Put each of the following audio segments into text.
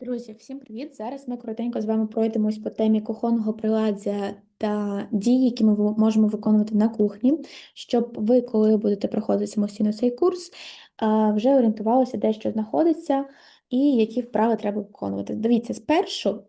Друзі, всім привіт! Зараз ми коротенько з вами пройдемось по темі кухонного приладдя та дій, які ми можемо виконувати на кухні, щоб ви, коли будете проходити самостійно цей курс, вже орієнтувалися, де що знаходиться і які вправи треба виконувати. Дивіться, спершу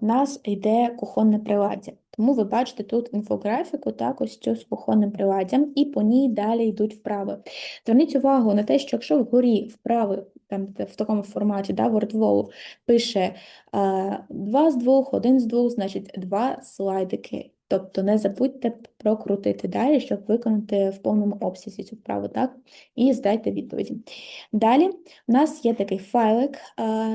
в нас йде кухонне приладдя, тому ви бачите тут інфографіку, так, ось цю з кухонним приладдям, і по ній далі йдуть вправи. Зверніть увагу на те, що якщо вгорі вправи там в такому форматі, да, WordWall, пише а, два з двох, один з двох, значить два слайдики. Тобто не забудьте прокрутити далі, щоб виконати в повному обсязі цю вправу, так? І здайте відповіді. Далі в нас є такий файлик,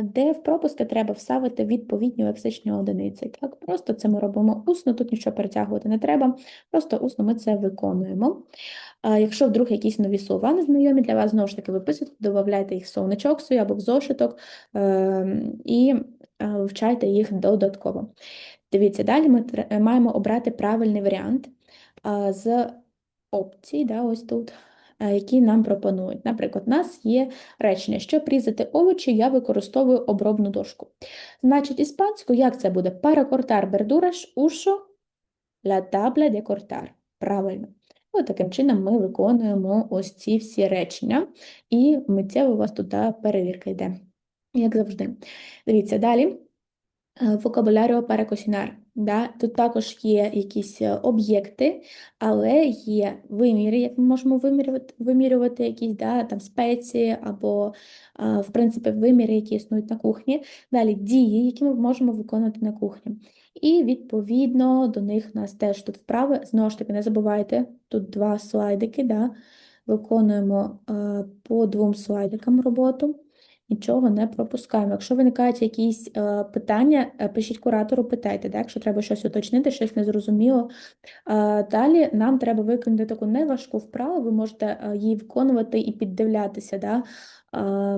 де в пропуски треба вставити відповідні лексичні одиниці. Так, просто це ми робимо усно, тут нічого перетягувати не треба, просто усно ми це виконуємо. Якщо вдруг якісь нові слова незнайомі для вас, знову ж таки виписуйте, додавайте їх в словничок свій або в зошиток ем, і е, вивчайте їх додатково. Дивіться, далі ми маємо обрати правильний варіант з опцій, да, ось тут, е, які нам пропонують. Наприклад, у нас є речення, щоб різати овочі, я використовую обробну дошку. Значить, іспанською як це буде? Para cortar verduras uso la tabla de. Правильно. От таким чином ми виконуємо ось ці всі речення, і миттєво у вас та перевірка йде, як завжди. Дивіться далі. Е, Vocabulario para. Да? Тут також є якісь е, об'єкти, але є виміри, як ми можемо вимірювати, вимірювати якісь да, там, спеції або, е, в принципі, виміри, які існують на кухні. Далі дії, які ми можемо виконувати на кухні. І відповідно до них нас теж тут вправи. Знову ж таки, не забувайте, тут два слайдики, да? Виконуємо по двом слайдикам роботу. Нічого не пропускаємо. Якщо виникають якісь е, питання, е, пишіть куратору, питайте, да? Якщо треба щось уточнити, щось незрозуміло. Е, далі нам треба виконати таку неважку вправу, ви можете її виконувати і піддивлятися да?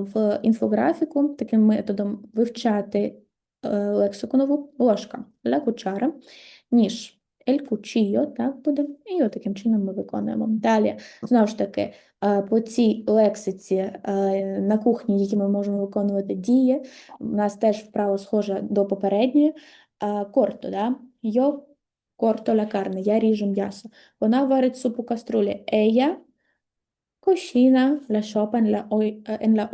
в інфографіку, таким методом вивчати лексику нову, ложка, cuchara, ніж, el cuchillo, так буде, і от таким чином ми виконуємо. Далі, знову ж таки, е, по цій лексиці е, на кухні, які ми можемо виконувати дії, у нас теж вправо схожа до попередньої. Е, Корто, да? Corto la carne, я ріжу м'ясо. Вона варить суп у каструлі. Ella cocina la sopa en la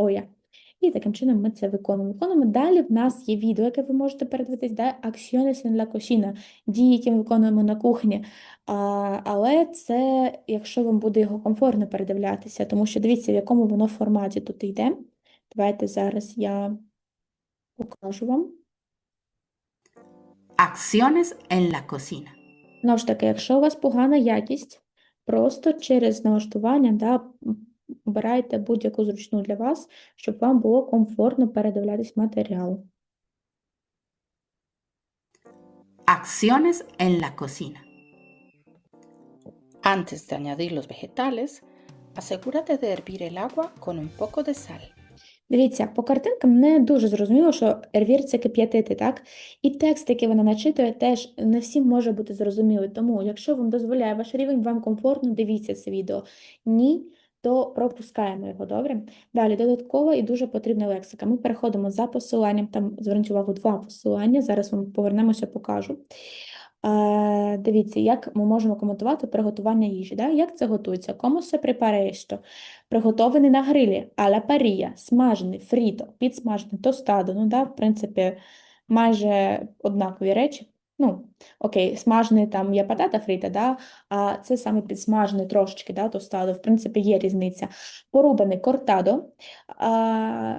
І таким чином ми це виконуємо. Виконуємо. Далі в нас є відео, яке ви можете передивитись, да? En la cocina, дії, які ми виконуємо на кухні. А, але це, якщо вам буде його комфортно передивлятися, тому що дивіться, в якому воно форматі тут йде. Давайте зараз я покажу вам. Acciones en la cocina. Знову ж таки, якщо у вас погана якість, просто через налаштування да, обирайте будь-яку зручну для вас, щоб вам було комфортно передивлятись матеріал. Acciones en la cocina. Antes de añadir los vegetales, asegúrate de hervir el agua con un poco de sal. Дивіться, по картинкам не дуже зрозуміло, що ервір це кип'ятити, так? І текст, який вона начитує, теж не всім може бути зрозумілий. Тому, якщо вам дозволяє ваш рівень, вам комфортно, дивіться це відео. Ні, то пропускаємо його, добре? Далі, додаткова і дуже потрібна лексика. Ми переходимо за посиланням, там, зверніть увагу, два посилання, зараз вам повернемося, покажу. Е, дивіться, як ми можемо коментувати приготування їжі. Да? Як це готується? Como se prepara? Приготований на грилі, alla parrilla, смажений, фріто, підсмажений, тостадо. Ну, да, в принципі, майже однакові речі. Ну, окей, смажений там є патата фріта, да, а це саме підсмажений трошечки, да, тостадо. В принципі, є різниця. Порубаний кортадо, а,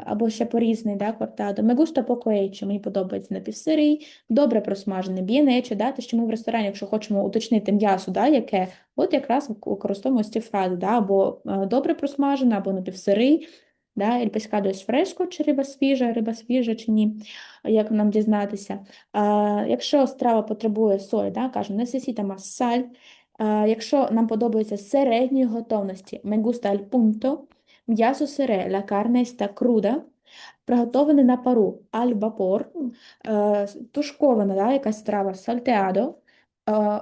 або ще порізаний, да, кортадо. Me gusta мені подобається напівсирий, добре просмажений, hecho, да, те, що ми в ресторані, якщо хочемо уточнити м'ясо, да, яке, от якраз використовуємо ці фрази, да, або е, добре просмажене, або напівсирий, да, el pescado es fresco, чи риба свіжа, риба свіжа чи ні, як нам дізнатися. А, якщо страва потребує солі, да, кажемо, necesita más sal. А, якщо нам подобається середньої готовності, me gusta el punto, м'ясо сире, la carne está cruda, приготовлене на пару, al vapor, тушкована, да, якась страва, salteado,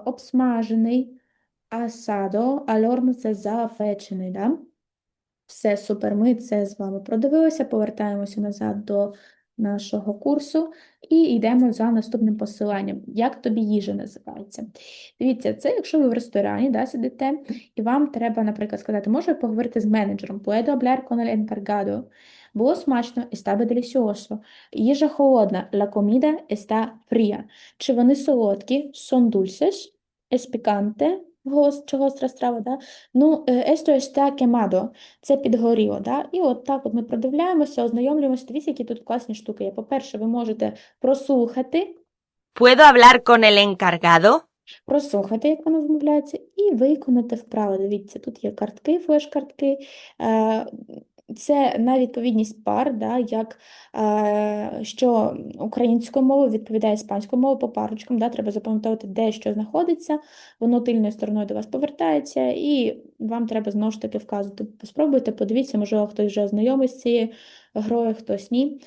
обсмажений, асадо, аль це запечений, да? Все, супер, ми це з вами продивилися, повертаємося назад до нашого курсу і йдемо за наступним посиланням. Як тобі їжа називається? Дивіться, це якщо ви в ресторані да, сидите, і вам треба, наприклад, сказати, можу поговорити з менеджером? Puedo hablar con el? Було смачно, estaba delicioso. Їжа холодна, la comida está fría. Чи вони солодкі? Son dulces, es picante, гос- чи гостра страва, да? Ну, есто esto кемадо це підгоріло, да? І от так от ми продивляємося, ознайомлюємося. Дивіться, які тут класні штуки є. По-перше, ви можете прослухати, ¿Puedo hablar con el encargado? прослухати, як воно вимовляється, і виконати вправо. Дивіться, тут є картки, флеш-картки. Це на відповідність пар, да, як е, що українською мовою відповідає іспанською мовою по парочкам. Да, треба запам'ятовувати, де що знаходиться, воно тильною стороною до вас повертається, і вам треба знову ж таки вказувати. Спробуйте, подивіться, можливо, хтось вже знайомий з цією грою, хтось ні.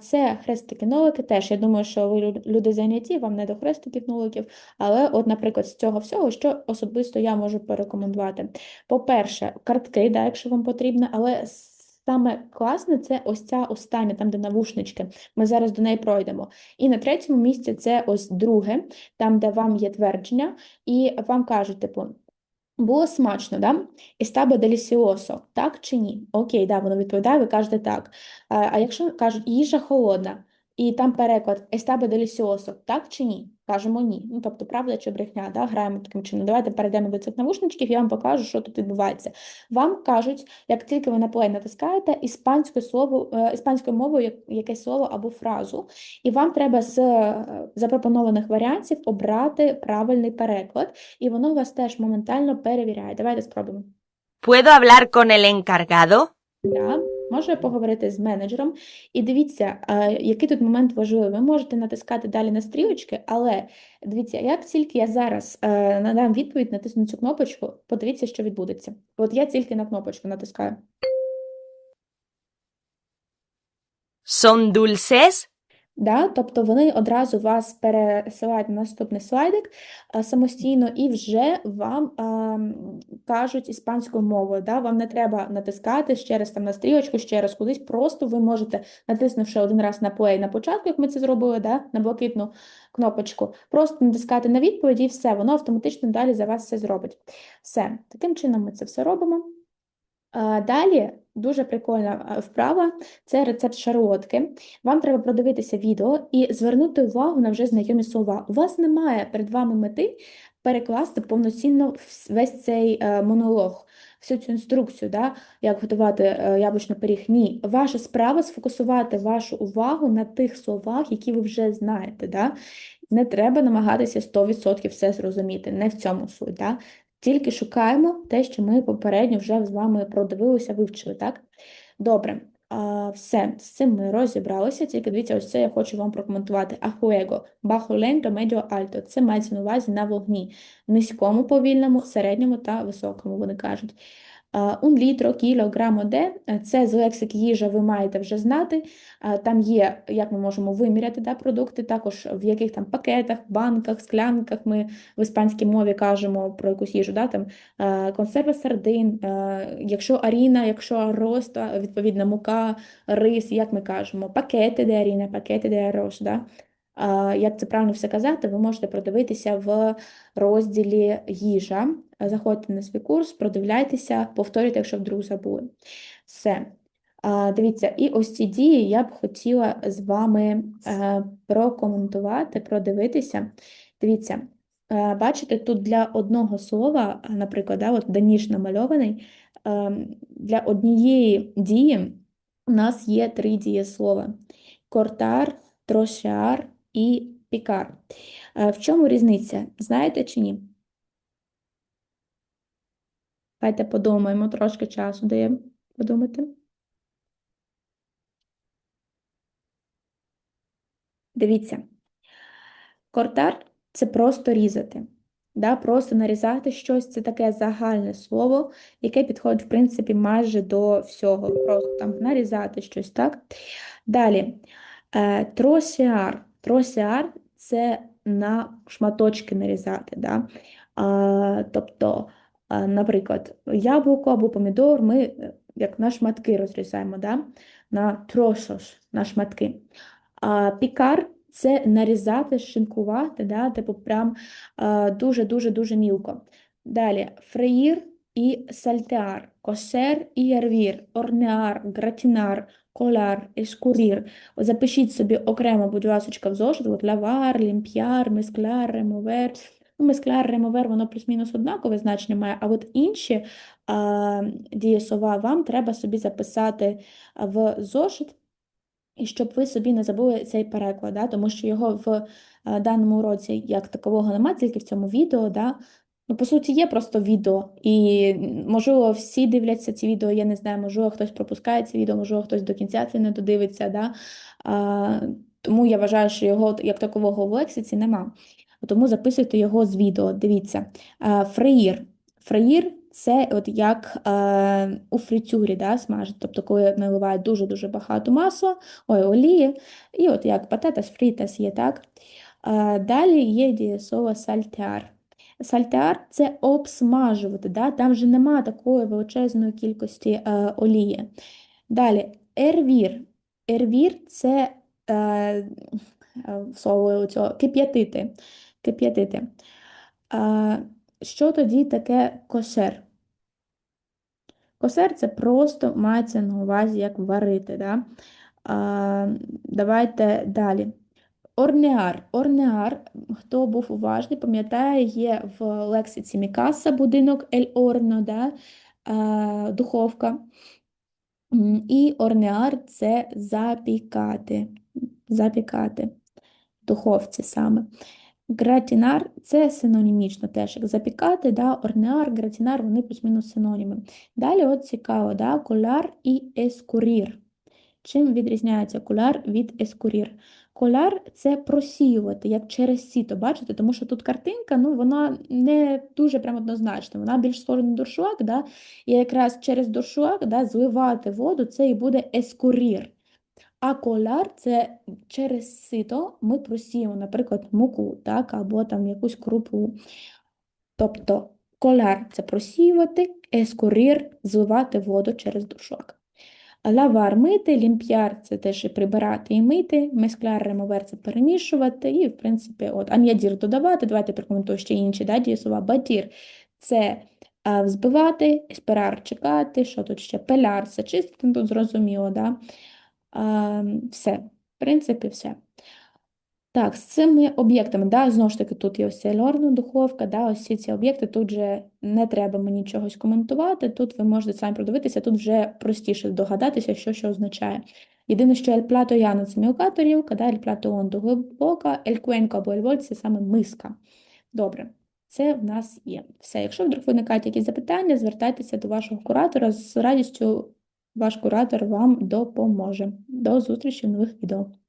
Це хрестики-нолики теж. Я думаю, що ви люди зайняті, вам не до хрестиків-ноликів. Але, от, наприклад, з цього всього, що особисто я можу порекомендувати. По-перше, картки, да, якщо вам потрібно, але саме класне це ось ця остання, там, де навушнички. Ми зараз до неї пройдемо. І на третьому місці це ось друге, там, де вам є твердження, і вам кажуть, типу. Було смачно, да? Estaba делісіосо, так чи ні? Окей, да, воно відповідає, ви кажете так. А якщо кажуть їжа холодна, і там переклад Estaba delicioso, так чи ні? Кажемо ні. Ну, тобто, правда чи брехня, да? Граємо таким чином. Давайте перейдемо до цих навушничків, я вам покажу, що тут відбувається. Вам кажуть, як тільки ви на play натискаєте іспанською слово, е, іспанською мовою якесь слово або фразу, і вам треба з е, запропонованих варіантів обрати правильний переклад, і воно вас теж моментально перевіряє. Давайте спробуємо. ¿Puedo hablar con el encargado? Да, може поговорити з менеджером. І дивіться, який тут момент важливий. Ви можете натискати далі на стрілочки, але дивіться, як тільки я зараз е, надам відповідь, натисну цю кнопочку, подивіться, що відбудеться. От я тільки на кнопочку натискаю. ¿Son dulces? Да? Тобто вони одразу вас пересилають на наступний слайдик самостійно і вже вам а, кажуть іспанською мовою. Да? Вам не треба натискати ще раз там на стрілочку, ще раз кудись. Просто ви можете, натиснувши один раз на play на початку, як ми це зробили, да? на блакитну кнопочку, просто натискати на відповіді і все, воно автоматично далі за вас все зробить. Все, таким чином ми це все робимо. А, Далі дуже прикольна вправа це рецепт шарлотки. Вам треба продивитися відео і звернути увагу на вже знайомі слова. У вас немає перед вами мети перекласти повноцінно весь цей е, монолог, всю цю інструкцію, да, як готувати е, яблучний пиріг. Ні, ваша справа сфокусувати вашу увагу на тих словах, які ви вже знаєте. Да? Не треба намагатися 100% все зрозуміти, не в цьому суть. Да? Тільки шукаємо те, що ми попередньо вже з вами продивилися, вивчили, так? Добре. А, все, з цим ми розібралися. Тільки дивіться, ось це я хочу вам прокоментувати. Ахуего, бахо bajo медіо альто. Це мається на увазі на вогні. Низькому, повільному, середньому та високому, вони кажуть. Un litro, кілограмо де. Це з лексики їжа ви маєте вже знати. Там є, як ми можемо виміряти да, продукти, також в яких там пакетах, банках, склянках ми в іспанській мові кажемо про якусь їжу, да, там консерва сардин, якщо аріна, якщо арроз, то відповідно мука, рис, як ми кажемо, пакети де аріна, пакети де арроз, да. Як це правильно все казати, ви можете продивитися в розділі їжа. Заходьте на свій курс, продивляйтеся, повторюйте, якщо вдруг забули. Все. Дивіться, і ось ці дії я б хотіла з вами е, прокоментувати, продивитися. Дивіться, е, бачите, тут для одного слова, наприклад, да, от Даніш намальований, для однієї дії у нас є три дієслова: кортар, трошеар і пікар. Е, В чому різниця? Знаєте чи ні? Давайте подумаємо, трошки часу даємо подумати. Дивіться, кортар це просто різати. Да? Просто нарізати щось це таке загальне слово, яке підходить, в принципі, майже до всього. Просто там нарізати щось, так? Далі, е, тросіар. Тросіар це на шматочки нарізати. Да? Тобто, наприклад, яблуко або помідор ми е, як на шматки розрізаємо, да? на тросос, на шматки. А пікар це нарізати, шинкувати, да? типу прям дуже-дуже-дуже мілко. Далі фреїр і сальтеар, косер і ярвір, орнеар, гратінар, коляр, ескурір. Запишіть собі окремо, будь ласка, в зошит, лавар, лімп'яр, мескляр, ремовер. Ну, мескляр, ремовер, воно плюс-мінус однакове значення має, а от інші а, дієслова вам треба собі записати в зошит, і щоб ви собі не забули цей переклад, да? тому що його в даному уроці як такового немає, тільки в цьому відео, да? Ну, по суті, є просто відео, і можливо всі дивляться ці відео, я не знаю, можливо хтось пропускає ці відео, можливо хтось до кінця це не додивиться, да? А, тому я вважаю, що його як такового в лексиці нема. Тому записуйте його з відео. Дивіться. А, Фреїр. Фреїр це от як е, у фритюрі да, смажать, тобто коли наливають дуже-дуже багато масла, ой, олії, і от як пататас фрітас є, так? А, далі є дієслово сальтяр. Сальтяр – це обсмажувати, да? там вже нема такої величезної кількості е, олії. Далі ервір. Ервір – це е, е, слово цього кип'ятити. Кип'ятити. Що тоді таке кошер? Косер це просто мається на увазі як варити. Да? А, давайте далі. Орнеар. Орнеар, хто був уважний, пам'ятає, є в лексиці Мікаса будинок Ель Орно, да? а, духовка. І орнеар це запікати. Запікати. Духовці саме. Гратінар це синонімічно теж, як запікати, да, орнеар, гратінар, вони плюс-мінус синоніми. Далі от цікаво, да, коляр і ескурір. Чим відрізняється коляр від ескурір? Коляр – це просіювати, як через сіто, бачите? Тому що тут картинка, ну, вона не дуже прям однозначна, вона більш схожа на дуршлаг, да? і якраз через дуршлаг да, зливати воду, це і буде ескурір. А коляр це через сито ми просіємо, наприклад, муку, так, або там якусь крупу. Тобто коляр це просіювати, ескурір зливати воду через дуршлаг. Лавар мити, лімп'яр це теж і прибирати і мити, мескляр, ремовер це перемішувати, і, в принципі, от ан'ядір додавати, давайте прокоментую ще інші да, дієслова. Батір це взбивати, есперар чекати, що тут ще, пеляр це чистити, ну, тут зрозуміло, да? А, все, в принципі, все. Так, з цими об'єктами, да, знову ж таки, тут є ось ця духовка, да, ось всі ці об'єкти, тут вже не треба мені чогось коментувати, тут ви можете самі продивитися, тут вже простіше здогадатися, що що означає. Єдине, що ель плато яно – це мілка тарілка, да, ель плато ондо – глибока, ель куенко або ель – це саме миска. Добре, це в нас є. Все, якщо вдруг виникають якісь запитання, звертайтеся до вашого куратора, з радістю ваш куратор вам допоможе. До зустрічі в нових відео.